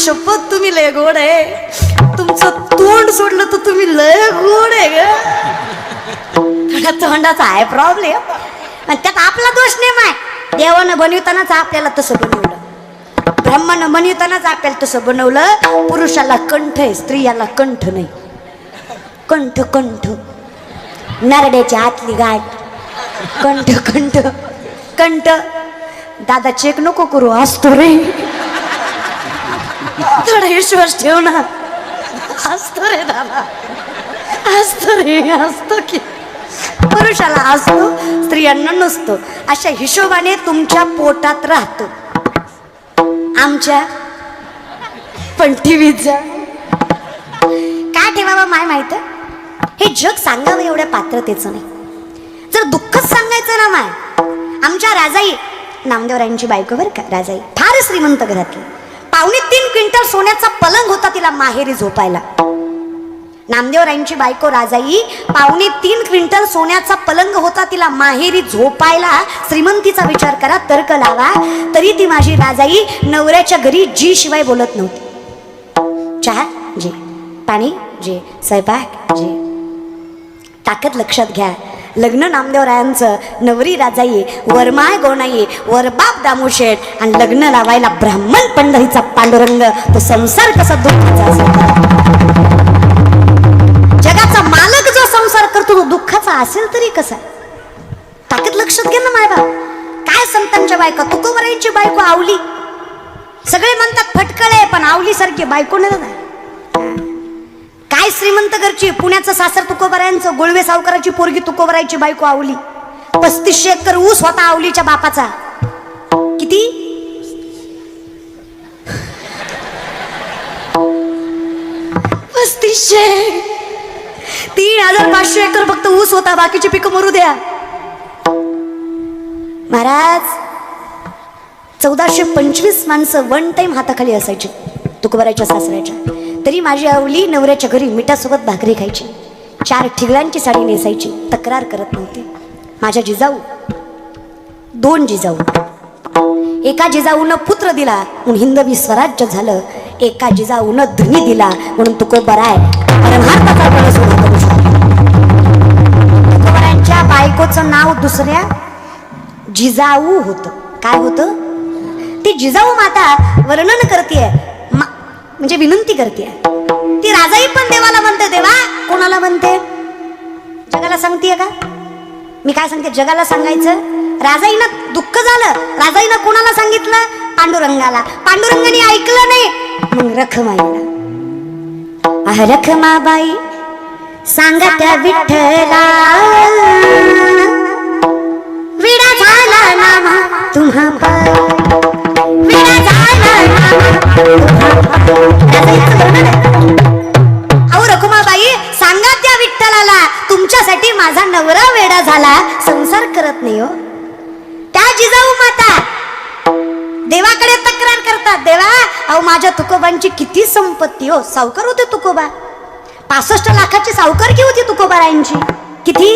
शपथ तुम्ही लय गोड आहे. तुमचं तोंड सोडलं तर तुम्ही लय गोड आहे ग. तोंडाचा आहे प्रॉब्लेम आणि त्यात आपला दोष नाही माय देवानं बनवतानाच आपल्याला तसं बनवलं. ब्रह्मानं बनवतानाच आपल्याला तसं बनवलं. पुरुषाला कंठ आहे स्त्रियाला कंठ नाही. कंठ कंठ. नरड्याची आतली गाठ. कंठ कंठ. कंठ. दादा चेक नको करू असतो रे. थोडा विश्वास ठेव ना. असतो रे दादा. असतो रे असतो की. पुरुषाला असतो स्त्रियांना नसतो. अशा हिशोबाने तुमच्या पोटात राहतो. आमच्या. पण टीव्हीचा काय ठेवावं माय माहीत? हे जग सांगावं एवढ्या पात्रतेचं नाही. जर दुःखच सांगायचं ना माय. आमच्या राजाई नामदेवरायांची बायको बरं का राजाई. फार श्रीमंत घरातली. पावणे तीन क्विंटल सोन्याचा पलंग होता तिला माहेरी झोपायला. नामदेवरायांची बायको राजाई पावणे तीन क्विंटल सोन्याचा पलंग होता तिला माहेरी झोपायला श्रीमंतीचा विचार करा तर्क लावा. तरी ती माझी राजाई नवऱ्याच्या घरी जी शिवाय बोलत नव्हती. चहा जे. पाणी जे. स्वयंपाक जे. ताकद लक्षात घ्या. लग्न नामदेवरायांचं नवरी राजाई वरमाय गोणाई वरबाप दामोशेठ आणि लग्न लावायला ब्राह्मण पंढरीचा पांडुरंग तो संसार कसा दुःखाचा असेल? जगाचा मालक जो संसार करतो तो दुःखाचा असेल तरी कसा? ताकद लक्षात घे ना मायबाप. काय संतांच्या बायका? तुकोबराईंची बायको आवली. सगळे म्हणतात फटकळे पण आवली सारखी बायको नाही. काय श्रीमंत घरची पुण्याचं सासर तुकोबरायांचं गोळवे सावकाराची पोरगी तुकोबरायची बायको आवली. पस्तीसशे एकर ऊस होता आवलीच्या बापाचा. किती? पस्तीसशे. तीन हजार पाचशे एकर फक्त ऊस होता बाकीची पिकं मरू द्या. महाराज चौदाशे पंचवीस माणसं वन टाइम हाताखाली असायची तुकोबराच्या सासऱ्याच्या. तरी माझी आवली नवऱ्याच्या घरी मिठासोबत भाकरी खायची. चार ठिगळांची साडी नेसायची. तक्रार करत नव्हती. माझ्या जिजाऊ दोन जिजाऊ. एका जिजाऊनं पुत्र दिला म्हणून हिंदवी स्वराज्य झालं. एका जिजाऊनं धनी दिला म्हणून तुकोबराय परमार्थाचा कळस बायकोचं नाव दुसऱ्या जिजाऊ होतं. काय होतं? ती जिजाऊ माता वर्णन करते म्हणजे विनंती करते. ती राजाई पण देवाला म्हणते देवा कोणाला म्हणते? जगाला सांगतेय का? मी काय सांगते? जगाला सांगायचं राजाईनं दुःख झालं राजाईनं कोणाला सांगितलं? पांडुरंगाला. पांडुरंगाने ऐकलं नाही. मग रखमाईला. आह रखमाबाई सांगा त्या विठ्ठला विडा झाला नामा तुम्हा. विडा झाला नामा तुम्हा माझ्या तुकोबांची किती संपत्ती हो? सावकार होते तुकोबा. पासष्ट लाखाची सावकारकी होती तुकोबारायांची? किती?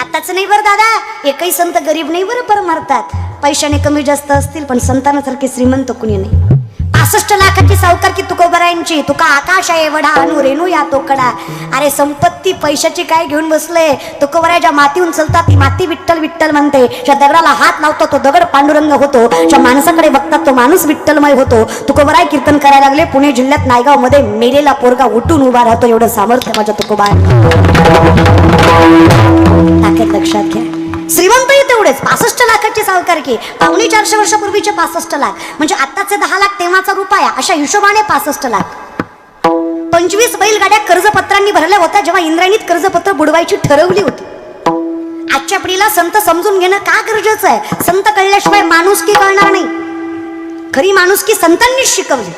आताच नाही बरं दादा. एकही संत गरीब नाही बरं पर मरतात पैशाने कमी जास्त असतील पण संतानासारखे श्रीमंत कुणी नाही. पासष्ट लाखाची सावकार की तुकोबरायांची तुका आकाश आहे वडा अनु रेणू या तोकडा. अरे संपत्ती पैशाची काय घेऊन बसले? तुकोबराच्या मातीहून चलतात ती माती विठ्ठल विठ्ठल म्हणते. ज्या दगडाला हात लावतो तो दगड पांडुरंग होतो. ज्या माणसाकडे बघतात तो माणूस विठ्ठलमय होतो. तुकोबराय कीर्तन करायला लागले पुणे जिल्ह्यात नायगावमध्ये मेलेला पोरगा उठून उभा राहतो. एवढं सामर्थ्य माझ्या तुकोबाय ताकद लक्षात घ्या. श्रीमंतही तेवढेच. पासष्ट लाखाची सावकारकी पावणे चारशे वर्षापूर्वीचे पासष्ट लाख. म्हणजे आताचे दहा लाख तेव्हाचा रुपया. अशा हिशोबाने पासष्ट लाख. पंचवीस बैलगाड्या कर्जपत्रांनी भरल्या होत्या जेव्हा इंद्रायणीत कर्जपत्र बुडवायची ठरवली होती. आजच्या पिढीला संत समजून घेणं का गरजेचं आहे? संत कळल्याशिवाय माणुसकी कळणार नाही. खरी माणुसकी संतांनीच शिकवली.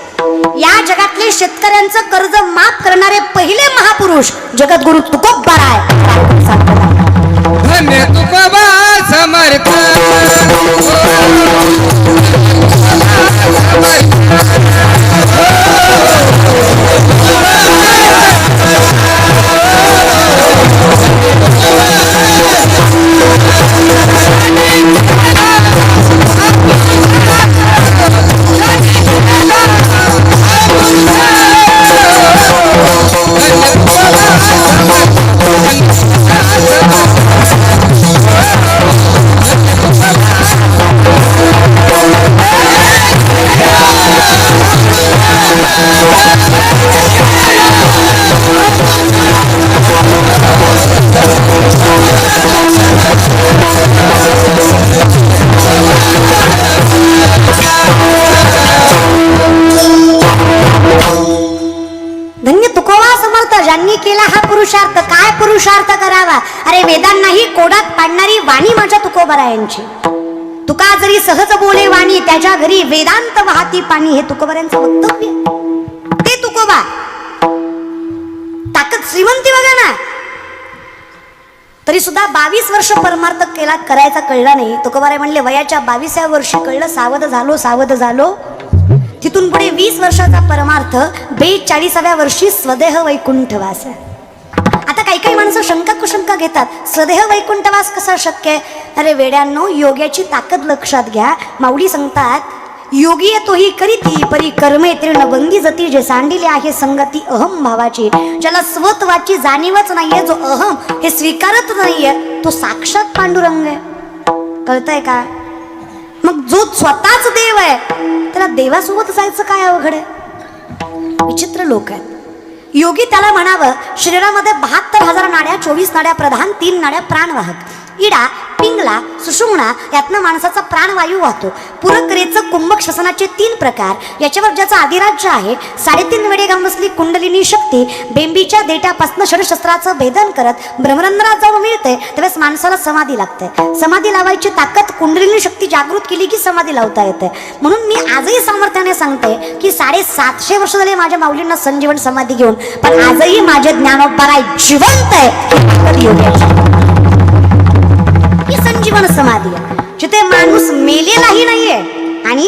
या जगातले शेतकऱ्यांचं कर्ज माफ करणारे पहिले महापुरुष जगद्गुरु तुकोबार आहे धन्य तुकोबा समर्थ वाणी केला हा पुरुषार्थ? काय पुरुषार्थ करावा? अरे वेदांनाही कोडात पाडणारी वाणी माझ्या तुकोबरायांची. तुका जरी सहज बोले वाणी त्याच्या घरी वेदांत वाहती पाणी हे तुकोबऱ्यांचं वक्तव्य. ते तुकोबा. ताकद श्रीमंती बघा ना. तरी सुद्धा बावीस वर्ष परमार्थ केला करायचा कळला नाही. तुकोबाराय म्हणले वयाच्या बावीसाव्या वर्षी कळलं सावध झालो सावध झालो. तिथून पुढे वीस वर्षाचा परमार्थ बेचाळीसाव्या वर्षी स्वदेह वैकुंठवास. आता काही काही माणसं शंका कुशंका घेतात. स्वदेह वैकुंठवास कसा शक्य आहे? अरे वेड्यांनो योग्याची ताकद लक्षात घ्या. माऊली सांगतात योगी तोही करीती परी कर्मे तीर्ण बंदी जती. जे सांडिले आहे संगती अहम भावाची. ज्याला स्वत्वाची जाणीवच नाहीये जो अहम हे स्वीकारत नाहीये तो साक्षात पांडुरंग आहे. कळतंय का? मग जो स्वतःच देव आहे त्याला देवासोबत जायचं काय अवघड आहे? विचित्र लोक आहेत. योगी त्याला म्हणावं शरीरामध्ये बहात्तर हजार नाड्या चोवीस नाड्या प्रधान तीन नाड्या प्राणवाहक. इडा पिंगला सुषुम्ना यातनं माणसाचा प्राणवायू वाहतो. पुरकरेचं कुंभक श्वसनाचे तीन प्रकार. याच्यावर ज्याचं अधिराज्य आहे साडेतीन वेळे घाम बसली कुंडलिनी शक्ती बेंबीच्या देटापासनं षडशस्त्राचं भेदन करत भ्रमरंध्रात जाऊन मिळते त्यावेळेस माणसाला समाधी लागते समाधी लावायची ताकद कुंडलिनी शक्ती जागृत केली की समाधी लावता येते म्हणून मी आजही सामर्थ्याने सांगते की साडेसातशे वर्ष झाले माझ्या माऊलींना संजीवन समाधी घेऊन पण आजही माझे ज्ञानोपराय जिवंत आहे. जीवन समाधी आहे. जिथे माणूस मेलेलाही नाहीये आणि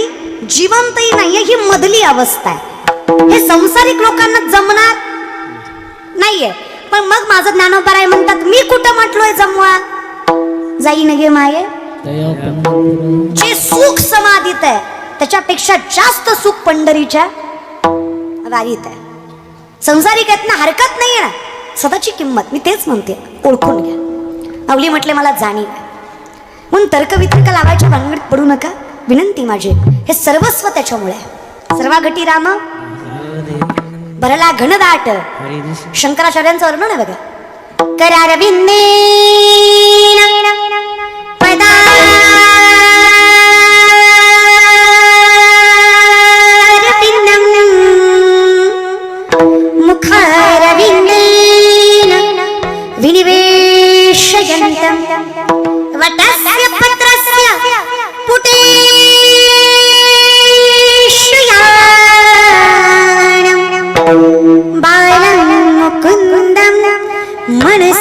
जिवंतही नाहीये ही मधली अवस्था आहे. हे संसारिक लोकांना जमणार नाहीये. पण मग माझं ज्ञानोपराय म्हणतात मी कुठं म्हटलोय जमवा? जाईन गे माये. जे सुख समाधीत आहे त्याच्यापेक्षा जास्त सुख पंढरीच्या वारीत आहे. संसारिक आहेत ना हरकत नाही ना. स्वतःची किंमत मी तेच म्हणते. ओळखून घ्या. अवली म्हटले मला जाणीव म्हणून तर्कवितर्क लावायच्या भानगडीत पडू नका. विनंती माझी हे सर्वस्व त्याच्यामुळे आहे. सर्वाघटी राम भरला घनदाट. शंकराचार्यांचं वर्णन आहे बघा. करारविंदे मुखारविन्देन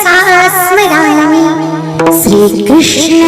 मनसा स्मरामि श्रीकृष्ण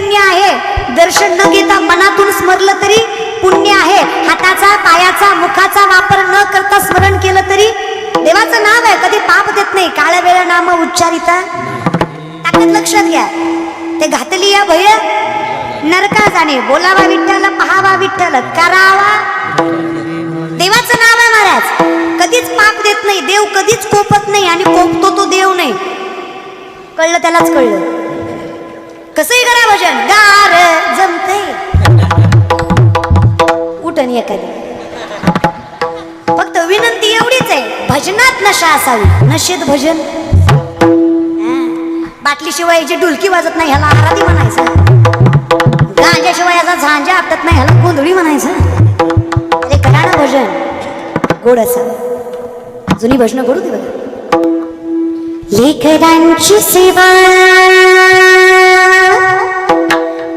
पुण्य आहे. दर्शन न घेता मनातून स्मरलं तरी पुण्य आहे. हाताचा पायाचा मुखाचा वापर न करता स्मरण केलं तरी देवाचं नाव आहे. कधी पाप देत नाही. काळ्या वेळा नाम उच्चारिता. ताकद लक्षात घ्या. ते घातली या भय नरका जाणे. बोलावा विठ्ठल पहावा विठ्ठल. करावा. देवाचं नाव आहे महाराज. कधीच पाप देत नाही. देव कधीच कोपत नाही आणि कोपतो तो देव नाही. कळलं त्यालाच कळलं. कसंही करा भजन गार जमते उठन एखादी. फक्त विनंती एवढीच आहे. भजनात नशा असावी. नशेत भजन. बाटलीशिवाय जे ढुलकी वाजत नाही ह्याला आराधी म्हणायचं. गांजाशिवाय याचा झांजा आपटत नाही ह्याला गोंधळी म्हणायचं. ते करा ना भजन. गोड असावं. जुनी भजनं गोडू दे बघा. लेकरांची सेवा.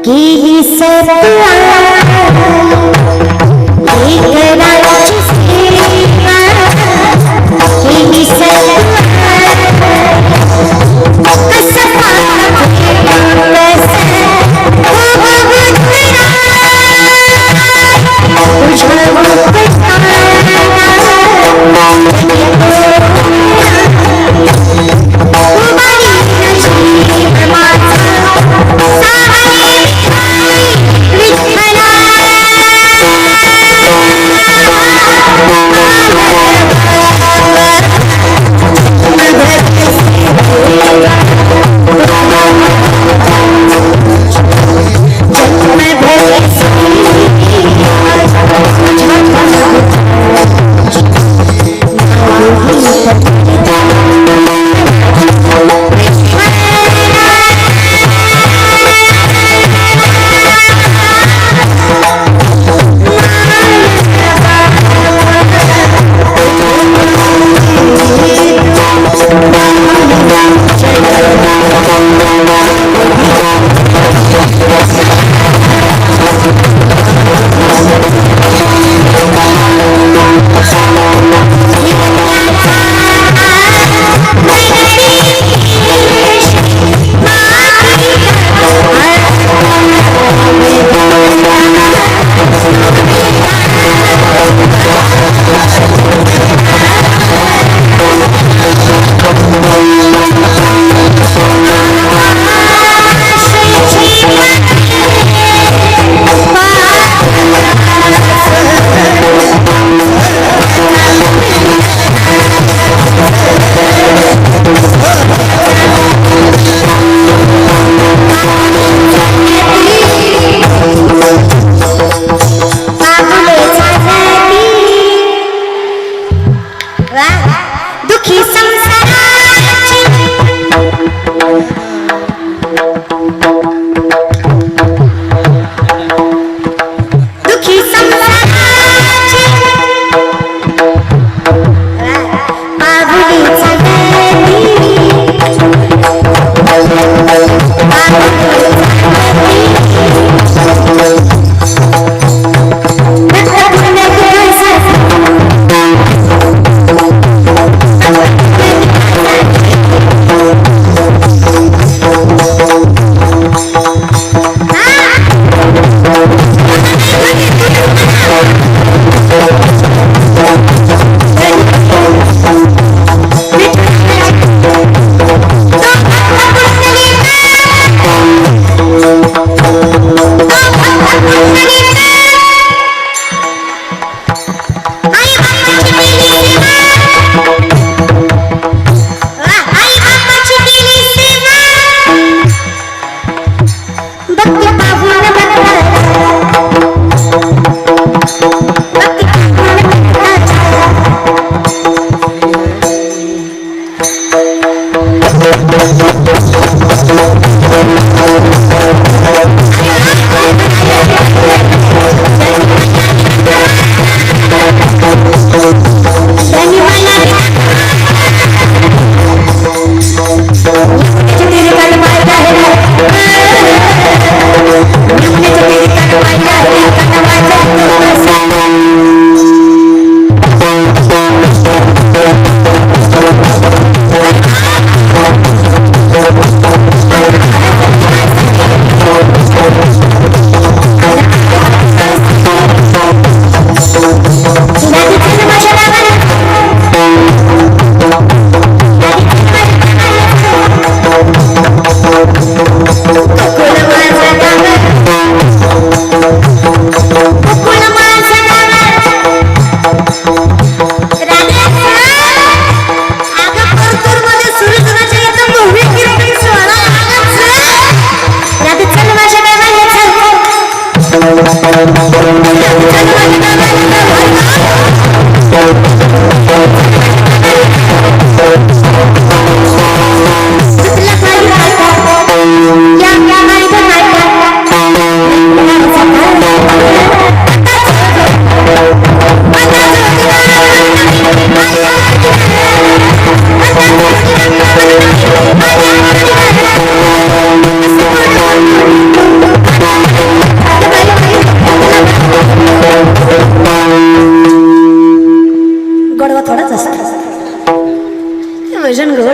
केली सर्व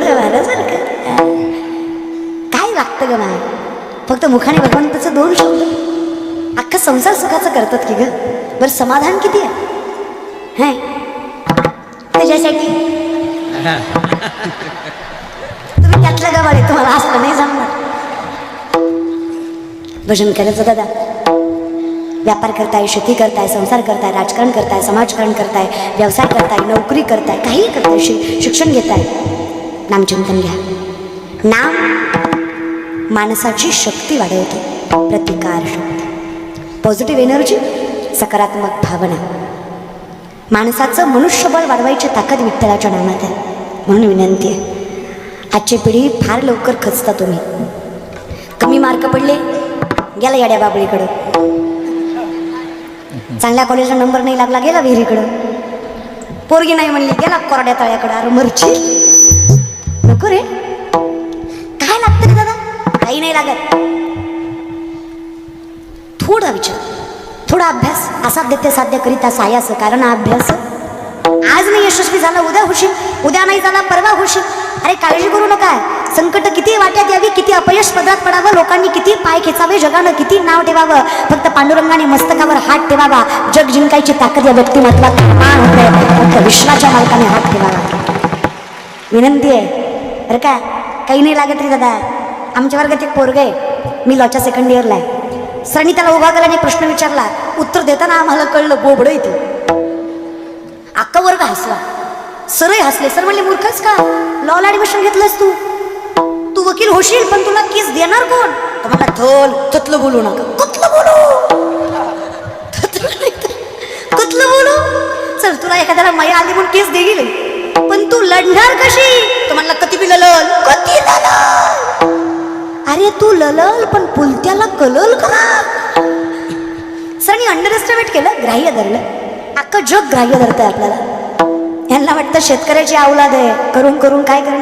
भजन गोड काय लागतं ग माय फक्त मुखाने भगवंताचं दोन शब्द. अख्खा संसार सुखाचं करतात की ग? बरं समाधान किती आहे? है? त्याच्यासाठी? तुम्ही त्यातलं गावाड आहे तुम्हाला असलं नाही जमणार. भजन करायचं दादा. व्यापार करताय शेती करताय संसार करताय राजकारण करताय समाजकारण करताय व्यवसाय करताय नोकरी करताय काही करताय शिक्षण घेताय. नामचिंतन घ्या. नाम माणसाची शक्ती वाढवते प्रतिकार शक्ती पॉझिटिव्ह एनर्जी सकारात्मक भावना. माणसाचं मनुष्यबळ वाढवायची ताकद विठ्ठलाच्या नामात आहे म्हणून विनंती आहे. आजची पिढी फार लवकर खचता तुम्ही. कमी मार्क पडले गेला याड्या बाबळीकडं. चांगल्या कॉलेजला नंबर नाही लागला गेला विहिरीकडं. पोरगी नाही म्हणली गेला कोरड्या तळ्याकडं अरे मरची नको रे काय लागतं रे दादा? काही नाही लागत. थोडा विचार. थोडा अभ्यास. असाध्य साध्य करीता सायास कारण अभ्यास. आज नाही यशस्वी झाला उद्या होशील. उद्या नाही झाला परवा होशील. अरे काळजी करू नका. संकट किती वाट्यात यावी किती अपयश पदरात पडावं लोकांनी किती पाय खेचावे जगानं किती नाव ठेवावं. फक्त पांडुरंगाने मस्तकावर हात ठेवावा. जग जिंकायची ताकद या व्यक्तिमत्वात निर्माण होते फक्त विश्वाच्या मालकाने हात ठेवावा. विनंती आहे. अरे का काही नाही लागत रे दादा. आमच्या वर्गात एक पोरग आहे. मी लॉच्या सेकंड इयरला आहे. सरांनी त्याला उभा केला आणि प्रश्न विचारला. उत्तर देताना आम्हाला कळलं बोबड इथे अक्का वर्ग हसला. सरही हसले. सर म्हणले मूर्खच का? लॉला ऍडमिशन घेतलंस तू? तू वकील होशील पण तुला केस देणार कोण? तर मला थोल ततलं बोलू नका. कुतलं बोलू? ततलं कुतलं बोलू? सर तुला एखाद्याला माया आली म्हणून केस देईल पण तू लढणार कशी? तो म्हणला कती बी ललल? कती ललल? अरे तू ललल पण पुलत्याला कलल का? सरांनी अंडर एस्टिमेट केलं ग्राह्य धरलं. अख्खं जग ग्राह्य धरतंय आपल्याला. यांना वाटतं शेतकऱ्याची अवलाद आहे. करून करून काय करणार?